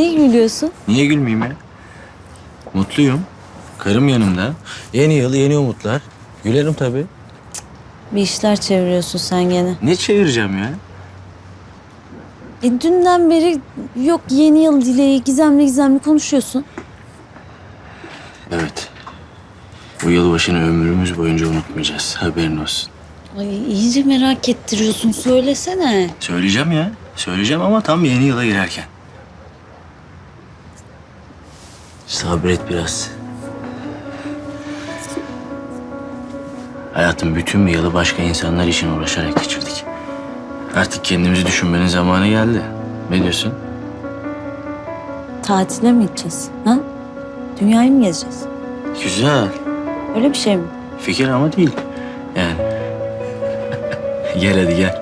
Niye gülüyorsun? Niye gülmeyeyim ya? Mutluyum. Karım yanımda. Yeni yıl, yeni umutlar. Gülerim tabii. Bir işler çeviriyorsun sen gene. Ne çevireceğim ya? E dünden beri yok yeni yıl dileği gizemli gizemli konuşuyorsun. Evet. Bu yılbaşını ömrümüz boyunca unutmayacağız. Haberin olsun. Ay iyice merak ettiriyorsun söylesene. Söyleyeceğim ya. Söyleyeceğim ama tam yeni yıla girerken. Sabret biraz. Hayatım bütün bir yılı başka insanlar için uğraşarak geçirdik. Artık kendimizi düşünmenin zamanı geldi. Ne diyorsun? Tatile mi gideceğiz? Ha? Dünyayı mı gezeceğiz? Güzel. Öyle bir şey mi? Fikir ama değil. Yani. gel hadi gel.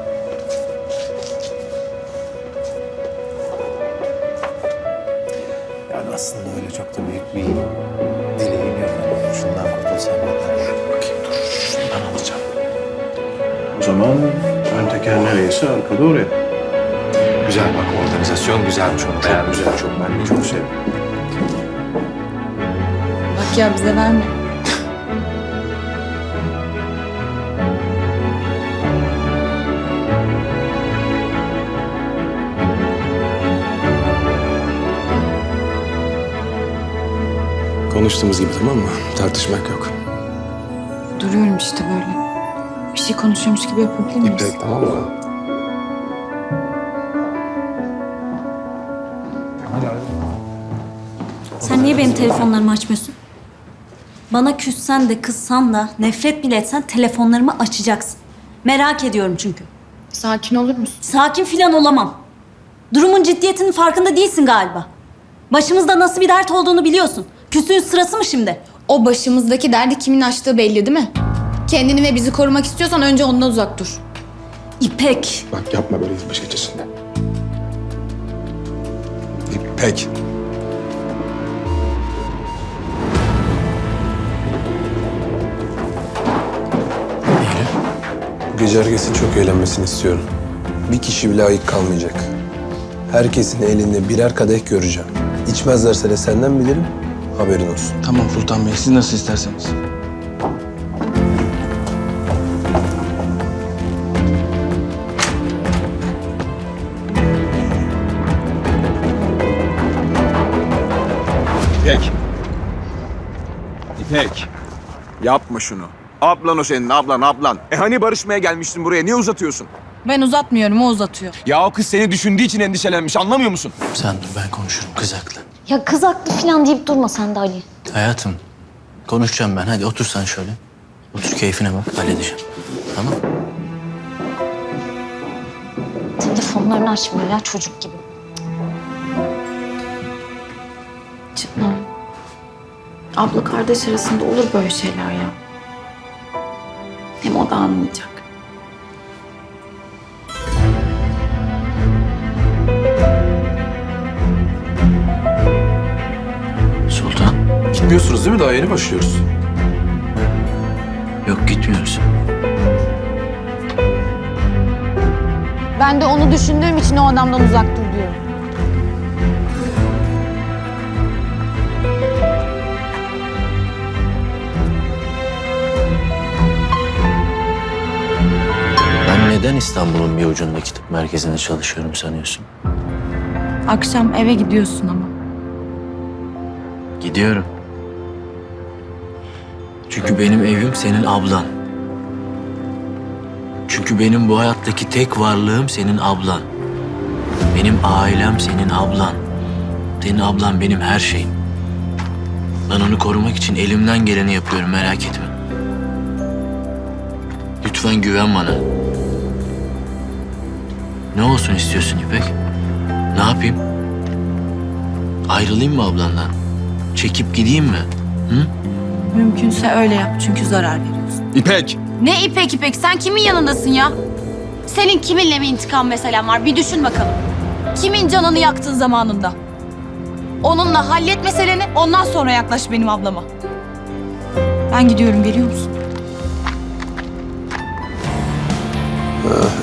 Güzelmiş onu Çok güzel, çok ben de çok sevdim. Bak ya bize verme. Konuştuğumuz gibi tamam mı? Tartışmak yok. Duruyorum işte böyle. Bir şey konuşuyormuş gibi yapabilir miyiz? İpek tamam mı? Niye benim telefonlarımı açmıyorsun? Bana küssen de kızsan da nefret bile etsen telefonlarımı açacaksın. Merak ediyorum çünkü. Sakin olur musun? Sakin filan olamam. Durumun ciddiyetinin farkında değilsin galiba. Başımızda nasıl bir dert olduğunu biliyorsun. Küsüğün sırası mı şimdi? O başımızdaki derdi kimin açtığı belli değil mi? Kendini ve bizi korumak istiyorsan önce ondan uzak dur. İpek. Bak yapma böyle yılbaşı gecesinde. İpek. Gece herkesin çok eğlenmesini istiyorum. Bir kişi bile ayık kalmayacak. Herkesin elinde birer kadeh göreceğim. İçmezlerse de senden bilirim, haberin olsun. Tamam Sultan Bey, siz nasıl isterseniz. İpek. İpek. Yapma şunu. Ablan o senin, ablan, ablan. E hani barışmaya gelmiştin buraya, niye uzatıyorsun? Ben uzatmıyorum, o uzatıyor. Ya o kız seni düşündüğü için endişelenmiş, anlamıyor musun? Sen dur ben konuşurum kız haklı. Ya kız haklı filan deyip durma sen de Ali. Hayatım konuşacağım ben. Hadi otur sen şöyle. Otur keyfine bak halledeceğim. Tamam Telefonlarını açmıyor ya çocuk gibi. Canım. Abla kardeş arasında olur böyle şeyler ya. O da anlayacak. Sultan. Gitmiyorsunuz değil mi? Daha yeni başlıyoruz. Yok gitmiyoruz. Ben de onu düşündüğüm için o adamdan uzak dur neden İstanbul'un bir ucundaki tıp merkezinde çalışıyorum sanıyorsun? Akşam eve gidiyorsun ama. Gidiyorum. Çünkü benim evim senin ablan. Çünkü benim bu hayattaki tek varlığım senin ablan. Benim ailem senin ablan. Senin ablan benim her şeyim. Ben onu korumak için elimden geleni yapıyorum merak etme. Lütfen güven bana. Ne olsun istiyorsun İpek? Ne yapayım? Ayrılayım mı ablandan? Çekip gideyim mi? Hı? Mümkünse öyle yap çünkü zarar veriyorsun. İpek! Ne ipek ipek sen kimin yanındasın ya? Senin kiminle mi intikam meselen var bir düşün bakalım. Kimin canını yaktın zamanında? Onunla hallet meseleni ondan sonra yaklaş benim ablama. Ben gidiyorum geliyor musun?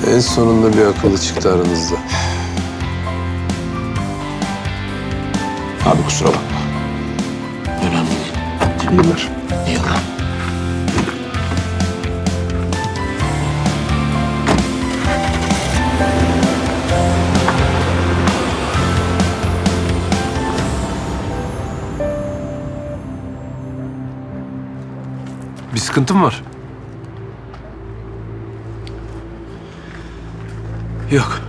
En sonunda bir akıllı çıktı aranızda. Abi kusura bakma. Önemli değil. İyi günler. İyi. Bir sıkıntın var. Yok.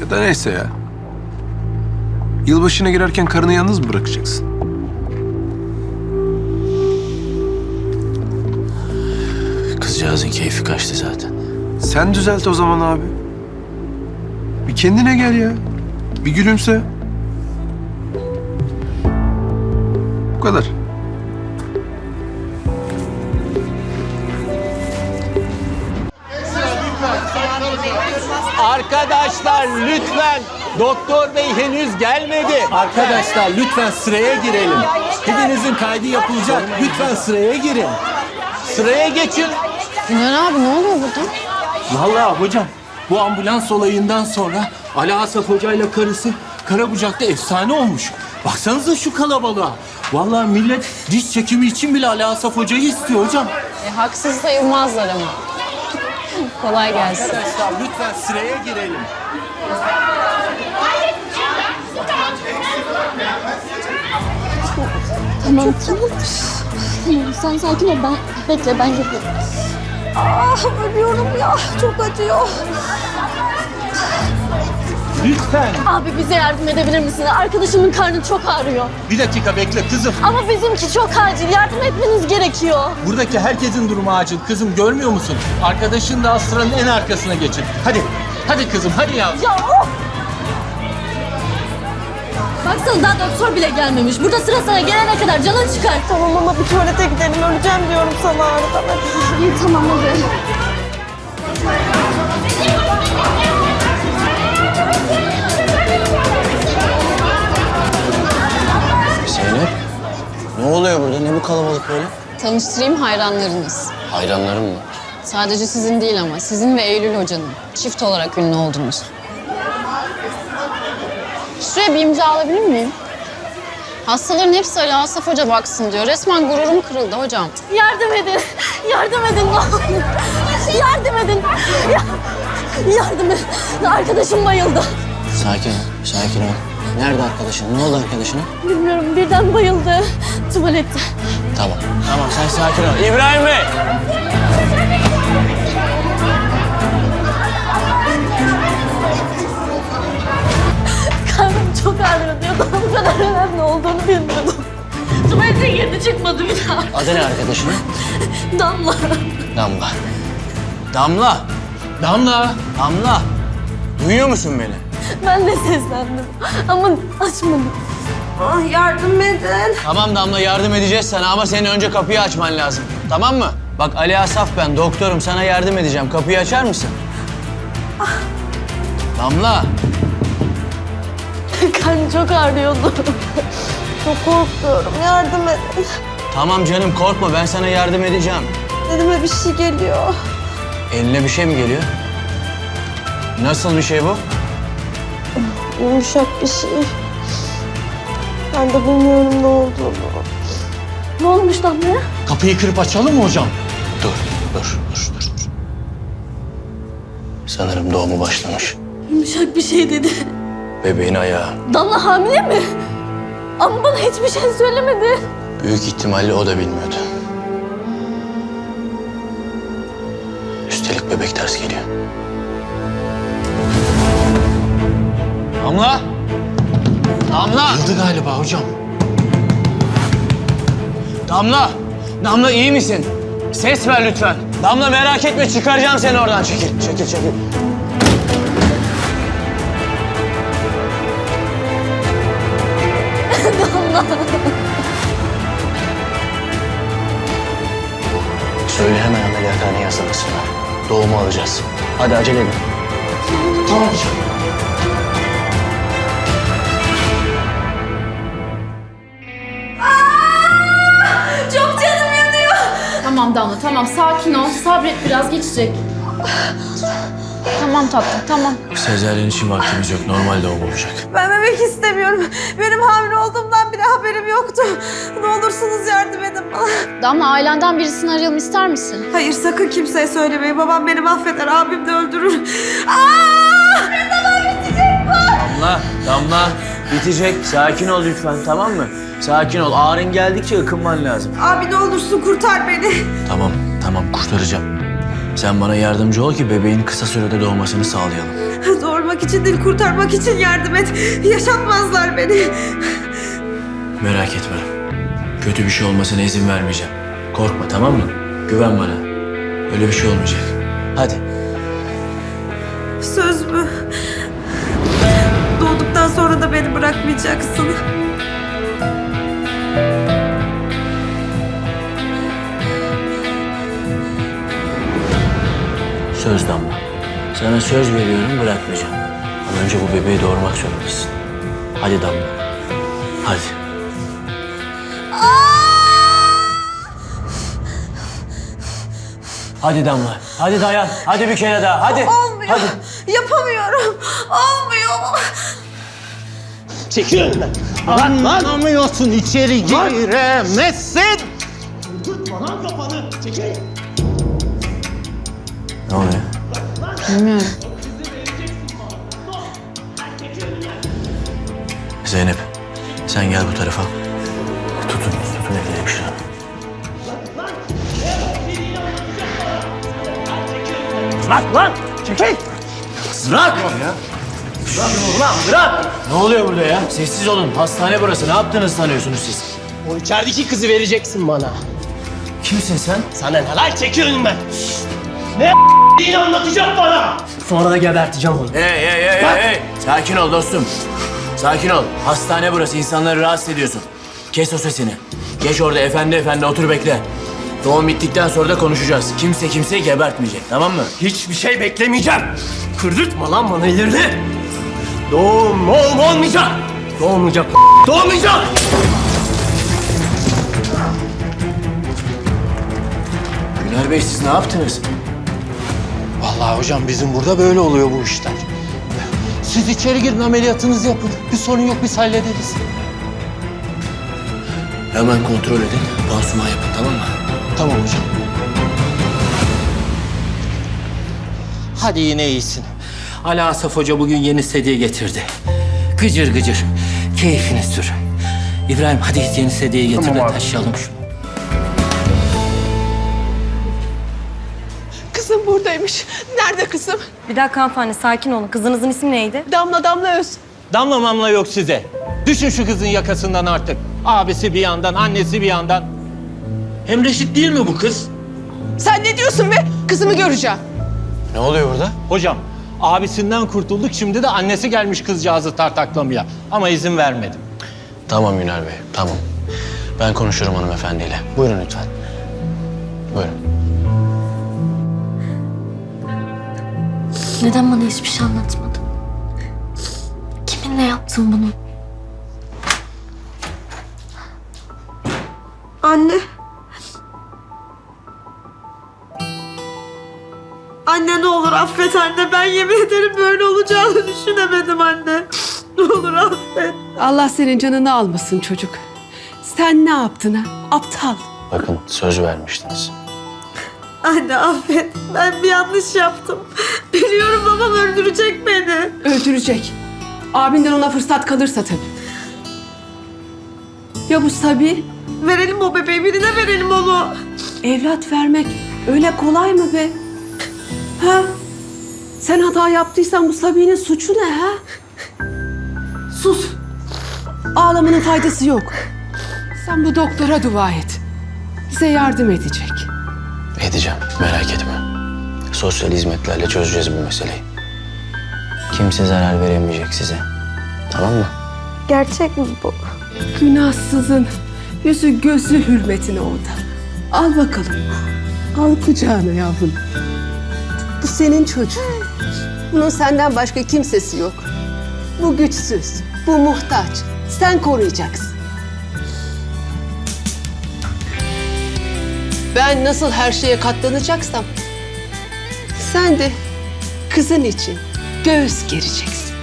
Ya da neyse ya. Yılbaşına girerken karını yalnız mı bırakacaksın? Kızcağızın keyfi kaçtı zaten. Sen düzelt o zaman abi. Bir kendine gel ya. Bir gülümse. Bu kadar. Arkadaşlar lütfen doktor bey henüz gelmedi. Arkadaşlar lütfen sıraya girelim. Hepinizin kaydı yapılacak. Lütfen sıraya girin. Sıraya geçin. Güner abi ne oluyor burada? Vallahi hocam bu ambulans olayından sonra Ali Asaf Hoca ile karısı Karabucak'ta efsane olmuş. Baksanıza şu kalabalığa. Vallahi millet diş çekimi için bile Ali Asaf Hoca'yı istiyor hocam. Haksız sayılmazlar ama. Kolay gelsin. Arkadaşlar lütfen sıraya girelim. Tamam tamam. Tamam sen sakin ol ben bekle ben geliyorum. Ah ölüyorum ya çok acıyor. Lütfen. Abi bize yardım edebilir misin? Arkadaşımın karnı çok ağrıyor. Bir dakika bekle kızım. Ama bizimki çok acil. Yardım etmeniz gerekiyor. Buradaki herkesin durumu acil. Kızım görmüyor musun? Arkadaşın da sıranın en arkasına geçin. Hadi. Hadi kızım hadi ya. Ya of! Baksana daha doktor bile gelmemiş. Burada sıra sana gelene kadar canın çıkar. Tamam ama bir tuvalete gidelim. Öleceğim diyorum sana ağrıdan. İyi tamam hadi. Ne oluyor burada? Ne bu kalabalık böyle? Tanıştırayım hayranlarınız. Hayranlarım mı? Sadece sizin değil ama sizin ve Eylül hocanın. Çift olarak ünlü oldunuz. Şuraya bir imza alabilir miyim? Hastaların hepsi Ali Asaf Hoca baksın diyor. Resmen gururum kırıldı hocam. Yardım edin. Yardım edin ne olur. Yardım edin. Ya- Yardım edin. Arkadaşım bayıldı. Sakin ol, sakin ol. Nerede arkadaşın? Ne oldu arkadaşına? Bilmiyorum birden bayıldı. Tuvalette. Tamam. Tamam sen sakin ol. İbrahim Bey! Karnım çok ağrıyor diyordu. Bu kadar önemli olduğunu bilmiyordum. Tuvalete girdi çıkmadı bir daha. Adı ne arkadaşının? Damla. Damla. Damla! Damla. Damla! Duyuyor musun beni? Ben de seslendim ama açmadım. Ah yardım edin. Tamam Damla yardım edeceğiz sana ama senin önce kapıyı açman lazım. Tamam mı? Bak Ali Asaf ben doktorum sana yardım edeceğim. Kapıyı açar mısın? Damla! Karnım çok ağrıyordu. Çok korkuyorum. Yardım edin. Tamam canım korkma ben sana yardım edeceğim. Elime bir şey geliyor. Eline bir şey mi geliyor? Nasıl bir şey bu? Yumuşak bir şey. Ben de bilmiyorum ne olduğunu. Ne olmuş Damla'ya? Kapıyı kırıp açalım mı hocam? Dur, dur, dur, dur. dur. Sanırım doğumu başlamış. Yumuşak bir şey dedi. Bebeğin ayağı. Damla hamile mi? Ama bana hiçbir şey söylemedi. Büyük ihtimalle o da bilmiyordu. Damla! Damla! Yıldı galiba hocam. Damla! Damla iyi misin? Ses ver lütfen. Damla merak etme çıkaracağım seni oradan. Çekil, çekil, çekil. Söyle hemen ameliyathaneye hazırlasınlar. Doğumu alacağız. Hadi acele edin. Tamam hocam. Tamam Damla tamam sakin ol sabret biraz geçecek. Tamam tatlım tamam. Sezaryen için vaktimiz yok. Normal doğum olacak. Ben bebek istemiyorum. Benim hamile olduğumdan bile haberim yoktu. Ne olursunuz yardım edin bana. Damla ailenden birisini arayalım ister misin? Hayır sakın kimseye söylemeyin. Babam beni mahveder, abim de öldürür. Aa! Ne zaman bitecek bu? Damla, Damla. Bitecek. Sakin ol lütfen tamam mı? Sakin ol. Ağrın geldikçe ıkınman lazım. Abi ne olursun kurtar beni. Tamam, tamam kurtaracağım. Sen bana yardımcı ol ki bebeğin kısa sürede doğmasını sağlayalım. Doğurmak için değil, kurtarmak için yardım et. Yaşatmazlar beni. Merak etme. Kötü bir şey olmasına izin vermeyeceğim. Korkma tamam mı? Güven bana. Öyle bir şey olmayacak. Hadi. Söz mü? Doğduktan sonra da beni bırakmayacaksın. Sana söz veriyorum bırakmayacağım. Ama önce bu bebeği doğurmak zorundasın. Hadi Damla. Hadi. Hadi Damla. Hadi dayan. Hadi bir kere daha. Hadi. Olmuyor. Hadi. Yapamıyorum. Olmuyor. Çekil önümden. Anlamıyorsun içeri giremezsin. Lan kafanı. Çekil. Ne oluyor? Bilmiyorum. Zeynep. Sen gel bu tarafa. Tutun. Tutun elini hemşire. Bırak lan. Çekil. Bırak! Ulan bırak! Ne oluyor burada ya? Sessiz olun. Hastane burası. Ne yaptığınızı sanıyorsunuz siz? O içerideki kızı vereceksin bana. Kimsin sen? Sana ne lan çekil önümden. Ne yine anlatacak bana. Sonra da geberteceğim onu. Hey hey hey hey hey! Sakin ol dostum. Sakin ol. Hastane burası. İnsanları rahatsız ediyorsun. Kes o sesini. Geç orada efendi efendi otur bekle. Doğum bittikten sonra da konuşacağız. Kimse kimseyi gebertmeyecek tamam mı? Hiçbir şey beklemeyeceğim. Kırdırtma lan bana ellerini. Doğum, doğum olmayacak. Doğmayacak. Doğmayacak. Güner Bey siz ne yaptınız? Vallahi hocam bizim burada böyle oluyor bu işler. Siz içeri girin ameliyatınızı yapın. Bir sorun yok biz hallederiz. Hemen kontrol edin. Pansuman yapın tamam mı? Tamam hocam. Hadi yine iyisin. Ali Asaf Hoca bugün yeni sedye getirdi. Gıcır gıcır. Keyfini sür. İbrahim hadi git yeni sedyeyi getir de taşıyalım şunu. Kızım buradaymış. Nerede kızım? Bir dakika hanımefendi sakin olun. Kızınızın ismi neydi? Damla Damla Öz. Damla mamla yok size. Düşün şu kızın yakasından artık. Abisi bir yandan, annesi bir yandan. Hem reşit değil mi bu kız? Sen ne diyorsun be? Kızımı göreceğim. Ne oluyor burada? Hocam, abisinden kurtulduk. Şimdi de annesi gelmiş kızcağızı tartaklamaya. Ama izin vermedim. Tamam Güner Bey tamam. Ben konuşurum hanımefendiyle. Buyurun lütfen. Buyurun. Neden bana hiçbir şey anlatmadın? Kiminle yaptın bunu? Anne. Anne ne olur affet anne. Ben yemin ederim böyle olacağını düşünemedim anne. Ne olur affet. Allah senin canını almasın çocuk. Sen ne yaptın ha? Aptal. Bakın söz vermiştiniz. Anne affet. Ben bir yanlış yaptım. Biliyorum babam öldürecek beni. Öldürecek. Abinden ona fırsat kalırsa tabii. Ya bu Sabi? Verelim o bebeği birine verelim onu. Evlat vermek öyle kolay mı be? Ha? Sen hata yaptıysan bu Sabi'nin suçu ne ha? Sus. Ağlamanın faydası yok. Sen bu doktora dua et. Bize yardım edecek. Edeceğim merak etme. Sosyal hizmetlerle çözeceğiz bu meseleyi. Kimse zarar veremeyecek size. Tamam mı? Gerçek mi bu? Günahsızın yüzü gözü hürmetine orada. Al bakalım. Al kucağına yavrum. Bu senin çocuğun. Bunun senden başka kimsesi yok. Bu güçsüz, bu muhtaç. Sen koruyacaksın. Ben nasıl her şeye katlanacaksam sen de kızın için göğüs gereceksin.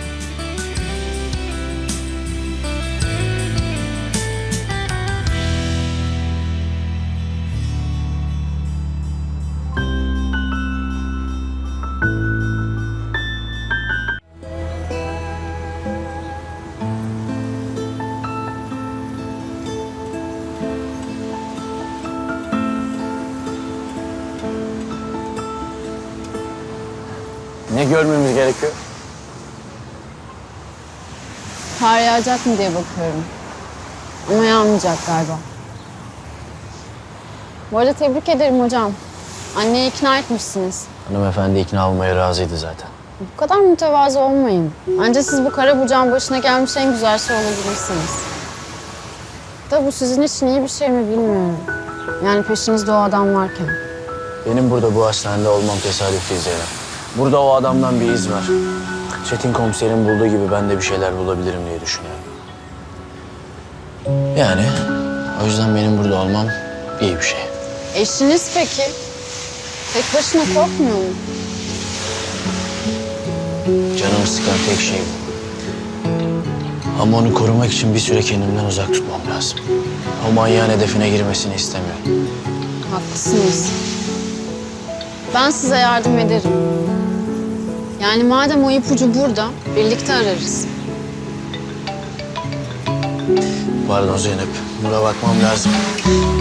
Yağacak mı diye bakıyorum. Ama yağmayacak galiba. Bu arada tebrik ederim hocam. Anneyi ikna etmişsiniz. Hanımefendi ikna olmaya razıydı zaten. Bu kadar mütevazı olmayın. Bence siz bu kara bucağın başına gelmiş en güzel şey olabilirsiniz. Da bu sizin için iyi bir şey mi bilmiyorum. Yani peşinizde o adam varken. Benim burada bu hastanede olmam tesadüf değil Zeynep. Burada o adamdan bir iz var. Çetin komiserin bulduğu gibi ben de bir şeyler bulabilirim diye düşünüyorum. Yani o yüzden benim burada olmam iyi bir şey. Eşiniz peki? Tek başına korkmuyor mu? Canımı sıkan tek şey bu. Ama onu korumak için bir süre kendimden uzak tutmam lazım. O manyağın hedefine girmesini istemiyorum. Haklısınız. Ben size yardım ederim. Yani madem o ipucu burada, birlikte ararız. Pardon Zeynep, buna bakmam lazım.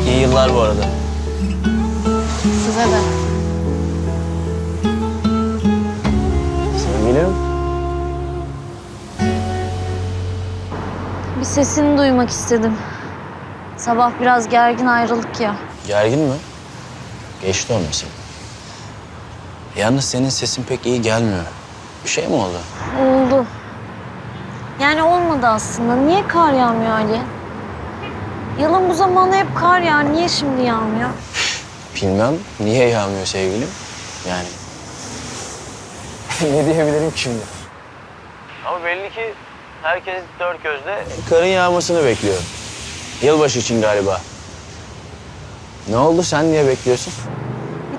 İyi yıllar bu arada. Size de. Sevgilim. Bir sesini duymak istedim. Sabah biraz gergin ayrıldık ya. Gergin mi? Geçti o mesele. Yalnız senin sesin pek iyi gelmiyor. Bir şey mi oldu? Oldu. Yani olmadı aslında. Niye kar yağmıyor Ali? Yılın bu zamanı hep kar yağar. Niye şimdi yağmıyor? Bilmem. Niye yağmıyor sevgilim? Yani. ne diyebilirim ki şimdi? Ama belli ki herkes dört gözle karın yağmasını bekliyor. Yılbaşı için galiba. Ne oldu? Sen niye bekliyorsun?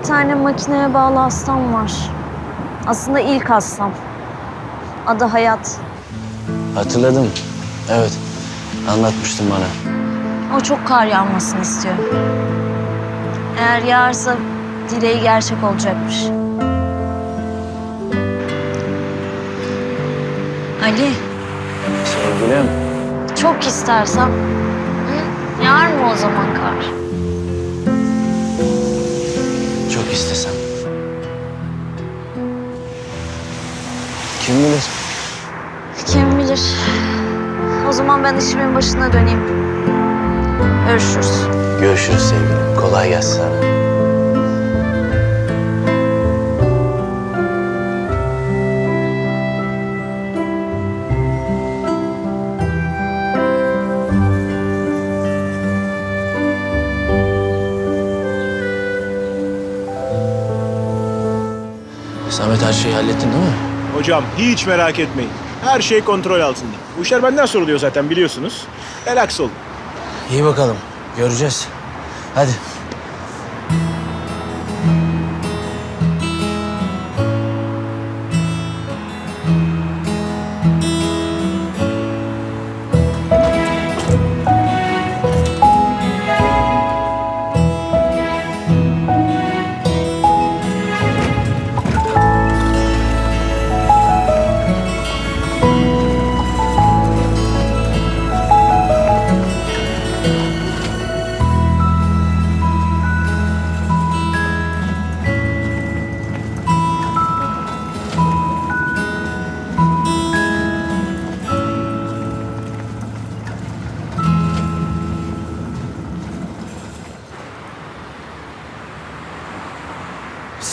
Bir tane makineye bağlı hastam var. Aslında ilk hastam. Adı Hayat. Hatırladım. Evet. Anlatmıştın bana. O çok kar yağmasını istiyor. Eğer yağarsa dileği gerçek olacakmış. Ali, Sevgilim. çok istersem hı? yağar mı o zaman kar? İstesem. Kim bilir? Kim bilir. O zaman ben işimin başına döneyim. Görüşürüz. Görüşürüz sevgilim. Kolay gelsin Samet her şeyi hallettin değil mi? Hocam hiç merak etmeyin. Her şey kontrol altında. Bu işler benden soruluyor zaten biliyorsunuz. Relax olun. İyi bakalım. Göreceğiz. Hadi.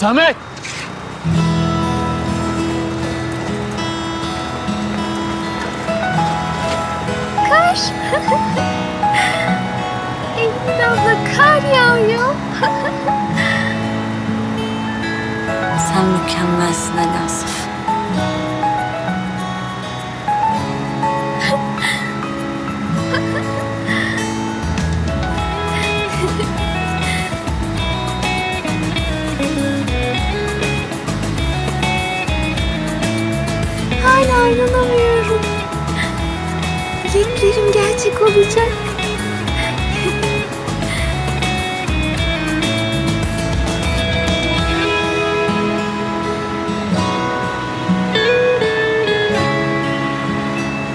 Samet! Kar. Eylül abla kar yağıyor. Sen mükemmelsin Ali olacak.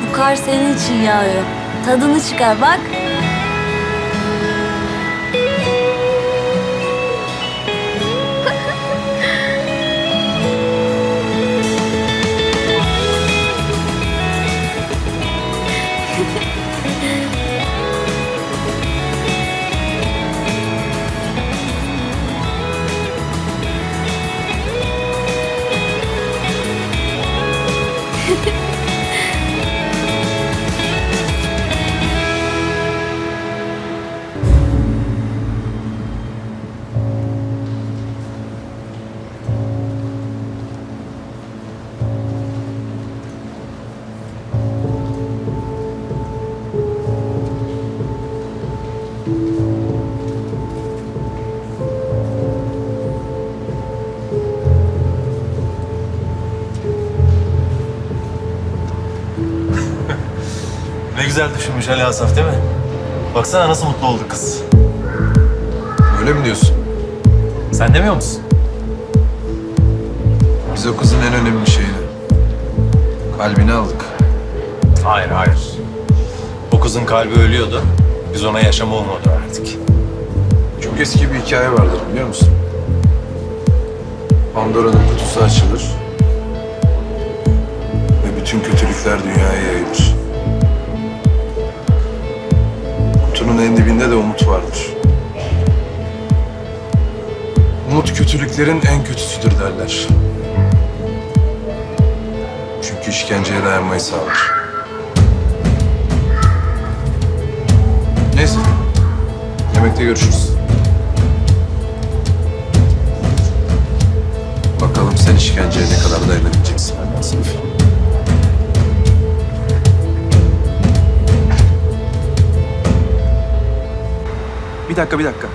Bu kar senin için yağıyor. Tadını çıkar bak. Ne güzel düşünmüş Ali Asaf değil mi? Baksana nasıl mutlu oldu kız. Öyle mi diyorsun? Sen demiyor musun? Biz o kızın en önemli şeyini. Kalbini aldık. Hayır, hayır. O kızın kalbi ölüyordu. Biz ona yaşama umudu verdik. Çok eski bir hikaye vardır biliyor musun? Pandora'nın kutusu açılır ve bütün kötülükler dünyaya yayılır. Kutunun en dibinde de umut vardır. Umut kötülüklerin en kötüsüdür derler. Çünkü işkenceye dayanmayı sağlar. Neyse. Yemekte görüşürüz. Bakalım sen işkenceye ne kadar dayanabileceksin. Bir dakika bir dakika.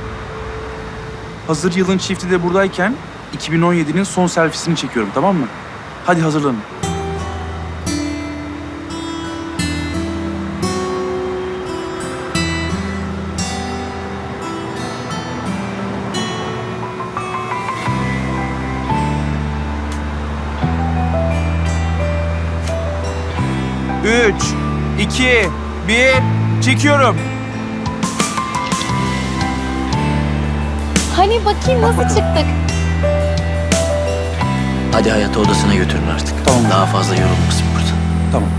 Hazır yılın çifti de buradayken 2017'nin son selfiesini çekiyorum tamam mı? Hadi hazırlanın. 2, 1, çekiyorum. Hani bakayım nasıl çıktık? Hadi hayatı odasına götürün artık. Tamam. Daha fazla yorulmasın burada. Tamam.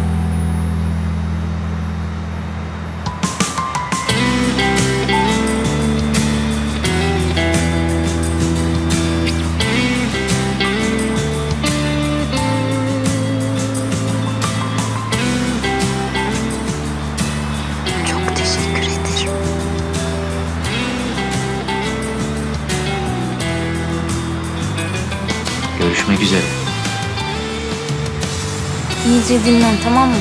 İyice dinlen tamam mı?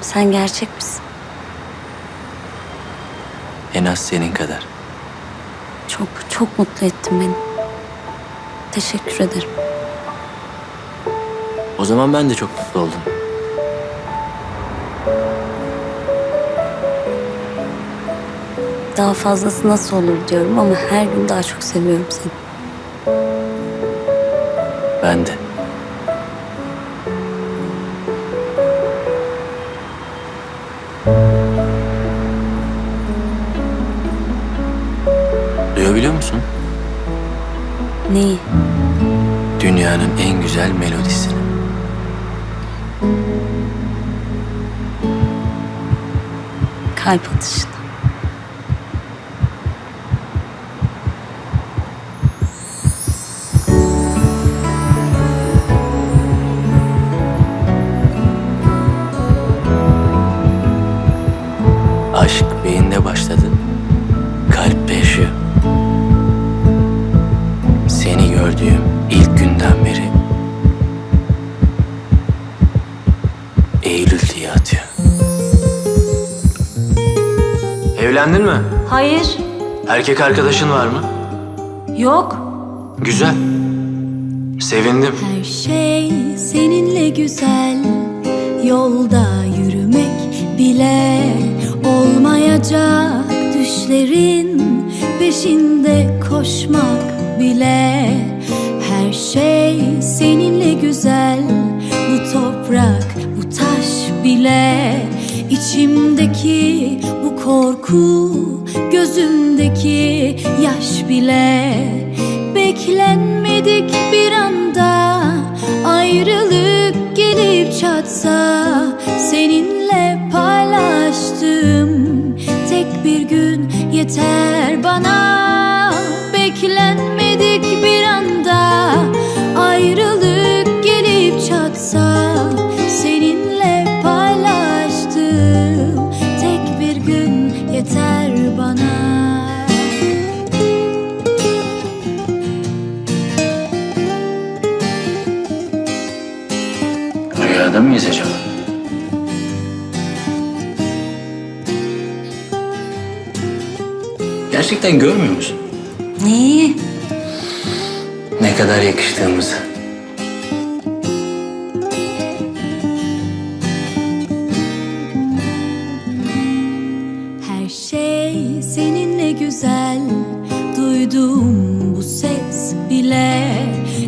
Sen gerçek misin? En az senin kadar. Çok çok mutlu ettin beni. Teşekkür ederim. O zaman ben de çok mutlu oldum. Daha fazlası nasıl olur diyorum ama her gün daha çok seviyorum seni. Ben de. Duyabiliyor musun? Neyi? Kalp atışını. Hayır, Erkek arkadaşın var mı? yok. Güzel. Sevindim. Her şey seninle güzel Yolda yürümek bile Olmayacak düşlerin Peşinde koşmak bile Her şey seninle güzel Bu toprak, bu taş bile İçimdeki bu korku Gözümdeki yaş bile Beklenmedik bir anda Ayrılık gelip çatsa Seninle paylaştım Tek bir gün yeter bana Beklenmedik Gerçekten görmüyor musun? Neyi? Ne kadar yakıştığımızı. Her şey seninle güzel Duyduğum bu ses bile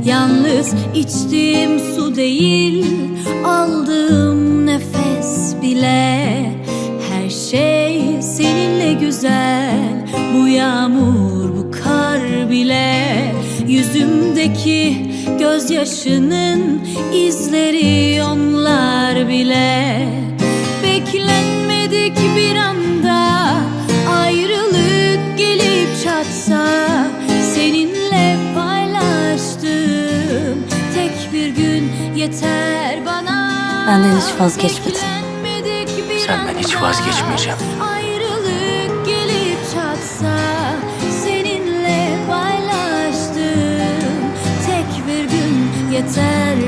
Yalnız içtiğim su değil Yüzümdeki gözyaşının izleri onlar bile Beklenmedik bir anda ayrılık gelip çatsa Seninle paylaştım tek bir gün yeter bana Benden hiç vazgeçmedin. Senden hiç vazgeçmeyeceğim. Gün yeter